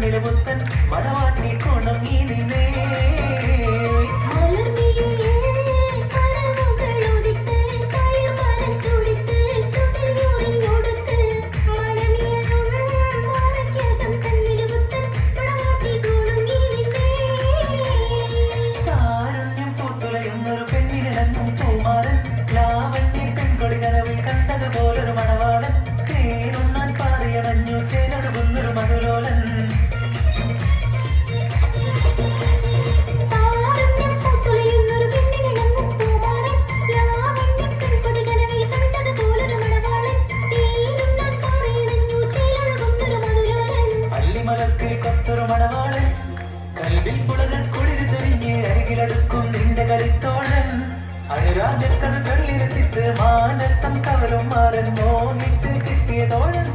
நிலவுத்தன் மனவாளி മണവാളൻ കൽവിൽ പുളകൾ കുളിര് ചൊരിഞ്ഞ് അരികിലടുക്കും നിന്റെ കളിത്തോളൻ. അനുരാഗക്കഥ ചൊല്ലി മാനസം കവരും മാറൻ മോഹിച്ച് കിട്ടിയതോളം